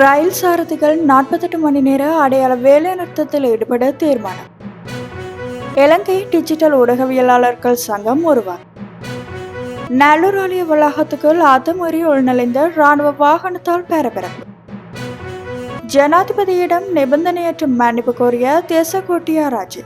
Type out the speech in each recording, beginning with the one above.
ரயில் சாரதிகள் நாற்பத்தெட்டு மணி நேர அடையாள வேலைநிறுத்தத்தில் ஈடுபட தீர்மானம். இலங்கை டிஜிட்டல் ஊடகவியலாளர்கள் சங்கம் உருவாக்கம் நல்லூர் ஆலய வளாகத்துக்குள் அத்துமீறி உள்நுழைந்த ராணுவ வாகனத்தால் பரபரப்பு. ஜனாதிபதியிடம் நிபந்தனையற்ற மன்னிப்பு கோரிய தேசகோட்டியா ராஜு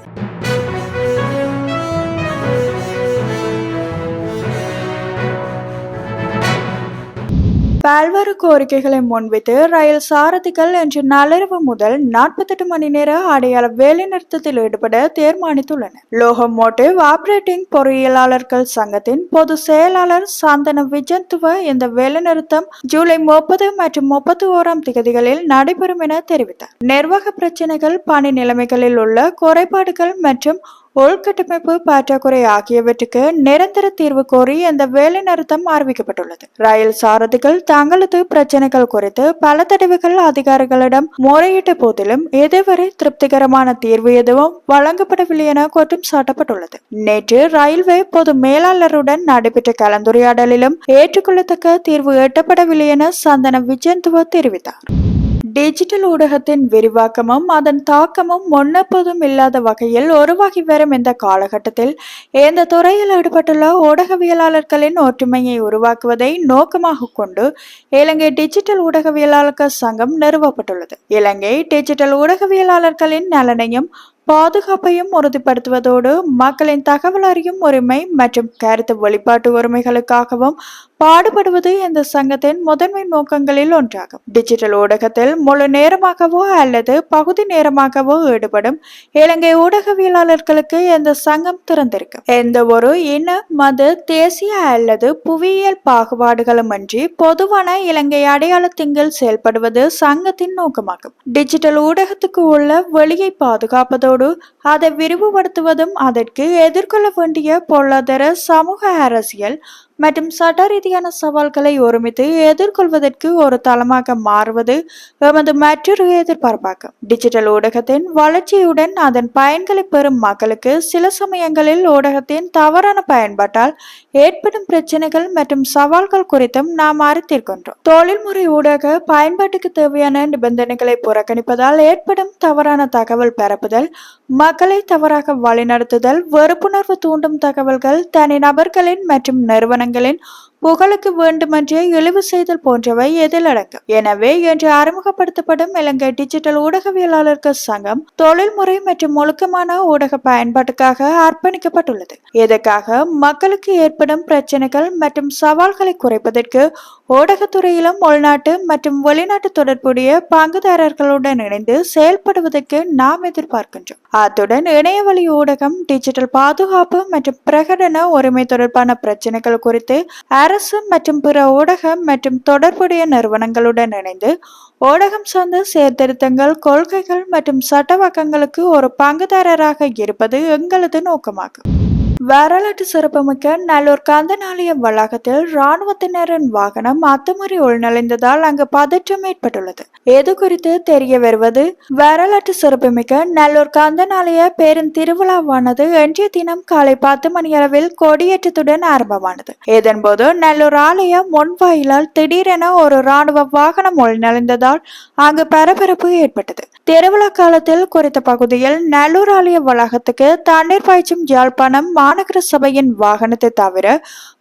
பல்வேறு கோரிக்கைகளை முன்வைத்து ரயில் சாரதிகள் இன்று நள்ளிரவு முதல் நாற்பத்தெட்டு மணி நேர அடையாள வேலைநிறுத்தத்தில் ஈடுபட தீர்மானித்துள்ளனர் லோகோமோட்டிவ் ஆபரேட்டிங் பொறியியலாளர்கள் சங்கத்தின் பொது செயலாளர் சாந்தன விஜந்துவ இந்த வேலைநிறுத்தம் ஜூலை முப்பது மற்றும் முப்பத்தி ஓராம் திகதிகளில் நடைபெறும் என தெரிவித்தார். நிர்வாக பிரச்சினைகள் பணி நிலைமைகளில் உள்ள குறைபாடுகள் மற்றும் உள்கட்டமைப்பு பற்றாக்குறை ஆகியவற்றுக்கு நிரந்தர தீர்வு கோரி இந்த வேலை நிறுத்தம் அறிவிக்கப்பட்டுள்ளது. ரயில் சாரதிகள் தங்களது பிரச்சனைகள் குறித்து பல தடவைகள் அதிகாரிகளிடம் முறையிட்ட போதிலும் இதுவரை திருப்திகரமான தீர்வு எதுவும் வழங்கப்படவில்லை என குற்றம் சாட்டப்பட்டுள்ளது. நேற்று ரயில்வே பொது மேலாளருடன் நடைபெற்ற கலந்துரையாடலிலும் ஏற்றுக்கொள்ளத்தக்க தீர்வு எட்டப்படவில்லை என சந்தன விஜயந்துவ தெரிவித்தார். டிஜிட்டல் ஊடகத்தின் விரிவாக்கமும் அதன் தாக்கமும் முன்னப்போதும் இல்லாத வகையில் உருவாகி வரும் இந்த காலகட்டத்தில் இந்த துறையில் ஈடுபட்டுள்ள ஊடகவியலாளர்களின் ஒற்றுமையை உருவாக்குவதை நோக்கமாக கொண்டு இலங்கை டிஜிட்டல் ஊடகவியலாளர்கள் சங்கம் நிறுவப்பட்டுள்ளது. இலங்கை டிஜிட்டல் ஊடகவியலாளர்களின் நலனையும் பாதுகாப்பையும் உறுதிப்படுத்துவதோடு மக்களின் தகவல் அறியும் உரிமை மற்றும் கருத்து வெளிப்பாட்டு உரிமைகளுக்காகவும் பாடுபடுவது இந்த சங்கத்தின் முதன்மை நோக்கங்களில் ஒன்றாகும். டிஜிட்டல் ஊடகத்தில் முழு நேரமாகவோ அல்லது பகுதி நேரமாகவோ ஈடுபடும் இலங்கை ஊடகவியலாளர்களுக்கு இந்த சங்கம் திறந்திருக்கும். எந்த ஒரு இன மத தேசிய அல்லது புவியியல் பாகுபாடுகளுமின்றி பொதுவான இலங்கை அடையாளத்திங்கில் செயல்படுவது சங்கத்தின் நோக்கமாகும். டிஜிட்டல் ஊடகத்துக்கு உள்ள வெளியை பாதுகாப்பதோடு அதை விரிவுபடுத்துவதும் அதற்கு எதிர்கொள்ள வேண்டிய பொருளாதார சமூக அரசியல் மற்றும் சட்ட ரீதியான சவால்களை ஒருமித்து எதிர்கொள்வதற்கு ஒரு தளமாக மாறுவது எமது மற்றொரு எதிர்பார்ப்பாகும் டிஜிட்டல் ஊடகத்தின் வளர்ச்சியுடன் அதன் பயன்களை பெறும் மக்களுக்கு சில சமயங்களில் ஊடகத்தின் தவறான பயன்பாட்டால் ஏற்படும் பிரச்சனைகள் மற்றும் சவால்கள் குறித்தும் நாம் அறிந்திருக்கின்றோம். தொழில்முறை ஊடக பயன்பாட்டுக்கு தேவையான நிபந்தனைகளை புறக்கணிப்பதால் ஏற்படும் தவறான தகவல் பரப்புதல் மக்களை தவறாக வழிநடத்துதல் வெறுப்புணர்வு தூண்டும் தகவல்கள் தனிநபர்களின் மற்றும் நிறுவனங்கள் টাঙ্গালেন புகழுக்கு வேண்டுமென்றே இழிவு செய்தல் போன்றவை இதில் அடங்கும்? எனவே இன்று அறிமுகப்படுத்தப்படும் இலங்கை டிஜிட்டல் ஊடகவியலாளர்கள் சங்கம் தொழில்முறை மற்றும் ஒழுக்கமான ஊடக பயன்பாட்டுக்காக அர்ப்பணிக்கப்பட்டுள்ளது. இதற்காக மக்களுக்கு ஏற்படும் பிரச்சனைகள் மற்றும் சவால்களை குறைப்பதற்கு ஊடகத்துறையிலும் உள்நாட்டு மற்றும் வெளிநாட்டு தொடர்புடைய பங்குதாரர்களுடன் இணைந்து செயல்படுவதற்கு நாம் எதிர்பார்க்கின்றோம். அத்துடன் இணையவழி ஊடகம் டிஜிட்டல் பாதுகாப்பு மற்றும் பிரகடன உரிமை தொடர்பான பிரச்சனைகள் குறித்து அரசு மற்றும் பிற ஊடகம் மற்றும் தொடர்புடைய நிறுவனங்களுடன் இணைந்து ஊடகம் சார்ந்த சீர்திருத்தங்கள் கொள்கைகள் மற்றும் சட்டவாக்கங்களுக்கு ஒரு பங்குதாரராக இருப்பது எங்களது நோக்கமாகும். வரலாற்று சிறப்புமிக்க நல்லூர் கந்தனாலய வளாகத்தில் இராணுவத்தினரின் வாகனம் அத்துமீறி உள்நுழைந்ததால் அங்கு பதற்றம் ஏற்பட்டுள்ளது. எது குறித்து தெரிய வருவது? வரலாற்று சிறப்புமிக்க நல்லூர் கந்தனாலய பெரும் திருவிழாவானது இன்றைய தினம் காலை பத்து மணி அளவில் கொடியேற்றத்துடன் ஆரம்பமானது. இதன்போது நல்லூர் ஆலய முன்வாயிலால் திடீரென ஒரு இராணுவ வாகனம் உள்நுழைந்ததால் அங்கு பரபரப்பு ஏற்பட்டது. திருவிழா காலத்தில் குறித்த பகுதியில் நல்லூர் ஆலய வளாகத்துக்கு தண்ணீர் பாய்ச்சும் யாழ்ப்பாணம் மாநகர சபையின் வாகனத்தை தவிர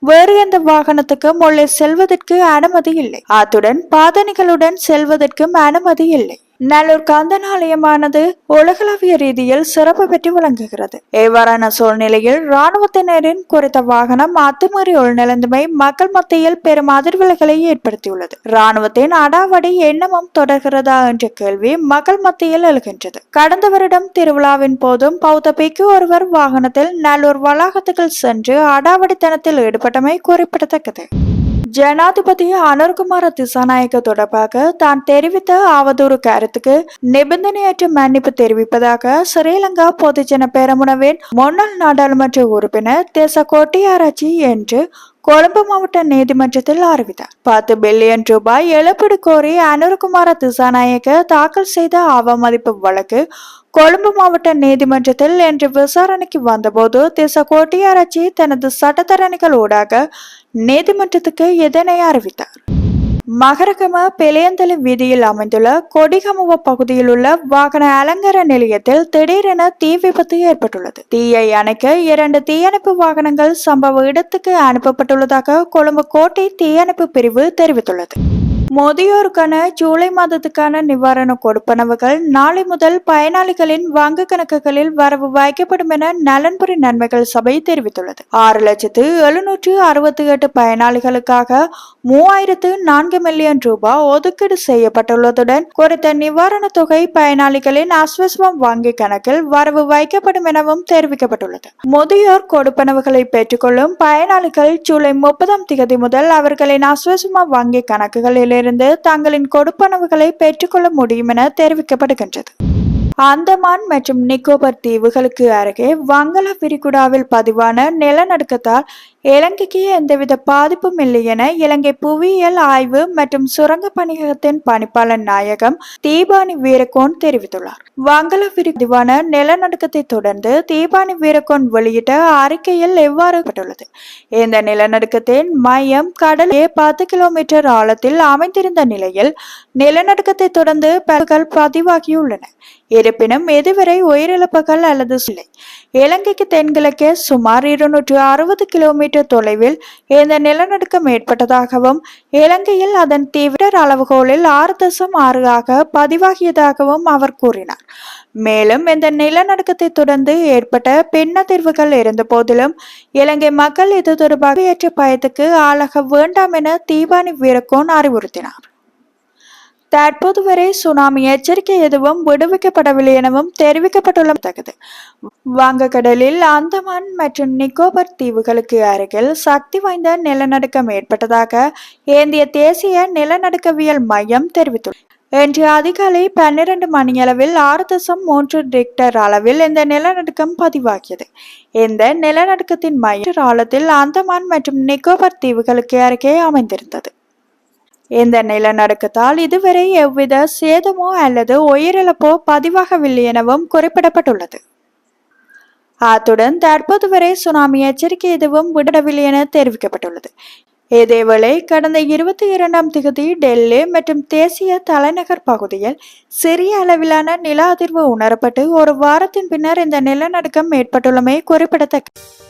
வேறு எந்த வாகனத்துக்கும் உள்ளே செல்வதற்கு அனுமதி இல்லை. அத்துடன் பாதணிகளுடன் செல்வதற்கும் அனுமதி இல்லை. நல்லூர் கந்தன் உலகளாவிய உலகளவிய ரீதியில் சிறப்பு பெற்று விளங்குகிறது. இவ்வாறான சூழ்நிலையில் இராணுவத்தினரின் குறித்த வாகனம் அத்துமீறி உள்நிலைந்தமை மக்கள் மத்தியில் பெரும் அதிர்வலைகளை ஏற்படுத்தியுள்ளது. இராணுவத்தின் அடாவடி எண்ணமும் தொடர்கிறதா என்ற கேள்வி மக்கள் மத்தியில் எழுகின்றது. கடந்த வருடம் திருவிழாவின் போதும் பௌத்த பிக்கு ஒருவர் வாகனத்தில் நல்லூர் வளாகத்துக்குள் சென்று அடாவடித்தனத்தில் ஈடுபட்டமை குறிப்பிடத்தக்கது. ஜனாதிபதி அனுர்குமார திசாநாயக்க தொடர்பாக தான் தெரிவித்த அவதூறு கருத்துக்கு நிபந்தனையற்ற மன்னிப்பு தெரிவிப்பதாக ஸ்ரீலங்கா பொதுஜன பெரமுனவின் முன்னாள் நாடாளுமன்ற உறுப்பினர் தேச கொட்டியாராச்சி என்று கொழும்பு மாவட்ட நீதிமன்றத்தில் அறிவித்தார் பத்து பில்லியன் ரூபாய் இழப்பீடு கோரி அனுர்குமார திசாநாயக்க தாக்கல் செய்த அவமதிப்பு வழக்கு கொழும்பு மாவட்ட நீதிமன்றத்தில் இன்று விசாரணைக்கு வந்தபோது திச கோட்டியாராச்சி தனது சட்டத்தரணிகள் ஊடாக நீதிமன்றத்துக்கு இதனை அறிவித்தார்? மகரகம பெலியந்தலை வீதியில் அமைந்துள்ள கொடிகமுவ பகுதியில் உள்ள வாகன அலங்கார நிலையத்தில் திடீரென தீ விபத்து ஏற்பட்டுள்ளது. தீயை அணைக்க இரண்டு தீயணைப்பு வாகனங்கள் சம்பவ இடத்துக்கு அனுப்பப்பட்டுள்ளதாக கொழும்பு கோட்டை தீயணைப்பு பிரிவு தெரிவித்துள்ளது. முதியோருக்கான ஜூலை மாதத்துக்கான நிவாரண கொடுப்பனவுகள் நாளை முதல் பயனாளிகளின் வங்க கணக்குகளில் வரவு வைக்கப்படும் என நலன்புரி நன்மைகள் சபை தெரிவித்துள்ளது. ஆறு லட்சத்து எழுநூற்று அறுபத்தி எட்டு பயனாளிகளுக்காக மூவாயிரத்து நான்கு மில்லியன் ரூபாய் ஒதுக்கீடு செய்யப்பட்டுள்ளதுடன் குறித்த நிவாரண தொகை பயனாளிகளின் அஸ்வஸ்வம் வங்கி கணக்கில் வரவு வைக்கப்படும் எனவும் தெரிவிக்கப்பட்டுள்ளது. முதியோர் கொடுப்பனவுகளை பெற்றுக்கொள்ளும் பயனாளிகள் ஜூலை முப்பதாம் தேதி முதல் அவர்களின் அஸ்வஸ்வ வங்கி கணக்குகளில் இருந்து தங்களின் கொடுப்பனவுகளை பெற்றுக்கொள்ள முடியும் என தெரிவிக்கப்படுகின்றது. அந்தமான் மற்றும் நிக்கோபர் தீவுகளுக்கு அருகே வங்கள விரிகுடாவில் பதிவான நிலநடுக்கத்தால் இலங்கைக்கு எந்தவித பாதிப்பும் இல்லை என இலங்கை புவியியல் ஆய்வு மற்றும் சுரங்க பணியகத்தின் பணிப்பாளர் நாயகம் தீபானி வீரகோன் தெரிவித்துள்ளார். வங்கள விரிவான நிலநடுக்கத்தை தொடர்ந்து தீபானி வீரகோன் வெளியிட்ட அறிக்கையில் எவ்வாறு பட்டுள்ளது இந்த நிலநடுக்கத்தின் மையம் கடலே பத்து கிலோமீட்டர் ஆழத்தில் அமைந்திருந்த நிலையில் நிலநடுக்கத்தை தொடர்ந்து பதிவாகியுள்ளன. இருப்பினும் இதுவரை உயிரிழப்புகள் அல்லது இல்லை இலங்கைக்கு தென்கிழக்கே சுமார் இருநூற்றி அறுபது கிலோமீட்டர் தொலைவில் இந்த நிலநடுக்கம் ஏற்பட்டதாகவும் இலங்கையில் அதன் தீவிர அளவுகோலில் ஆறு தசம் ஆறு ஆக பதிவாகியதாகவும் அவர் கூறினார். மேலும் இந்த நிலநடுக்கத்தை தொடர்ந்து ஏற்பட்ட பின்னதிர்வுகள் இருந்த போதிலும் இலங்கை மக்கள் இது தொடர்பாக ஏற்ற பயத்துக்கு ஆளாக வேண்டாம் என தீபானி வீரக்கோன் அறிவுறுத்தினார். தற்போது வரை சுனாமி எச்சரிக்கை எதுவும் விடுவிக்கப்படவில்லை எனவும் தெரிவிக்கப்பட்டுள்ளது வங்கக்கடலில் அந்தமான் மற்றும் நிக்கோபர் தீவுகளுக்கு அருகில் சக்தி வாய்ந்த நிலநடுக்கம் ஏற்பட்டதாக இந்திய தேசிய நிலநடுக்கவியல் மையம் தெரிவித்துள்ளது. இன்று அதிகாலை பன்னிரண்டு மணியளவில் ஆறு தசம் மூன்று ரிக்டர் அளவில் இந்த நிலநடுக்கம் பதிவாகியது. இந்த நிலநடுக்கத்தின் மைய ஆழத்தில் அந்தமான் மற்றும் நிக்கோபர் தீவுகளுக்கு அருகே அமைந்திருந்தது. இந்த நிலநடுக்கத்தால் இதுவரை எவ்வித சேதமோ அல்லது உயிரிழப்போ பதிவாகவில்லை எனவும் குறிப்பிடப்பட்டுள்ளது. அத்துடன் தற்போது வரை சுனாமி எச்சரிக்கை எதுவும் விடவில்லை என தெரிவிக்கப்பட்டுள்ளது. இதேவேளை கடந்த இருபத்தி இரண்டாம் திகதி டெல்லி மற்றும் தேசிய தலைநகர் பகுதியில் சிறிய அளவிலான நில அதிர்வு உணரப்பட்டு ஒரு வாரத்தின் பின்னர் இந்த நிலநடுக்கம் ஏற்பட்டுள்ளமை குறிப்பிடத்தக்கது.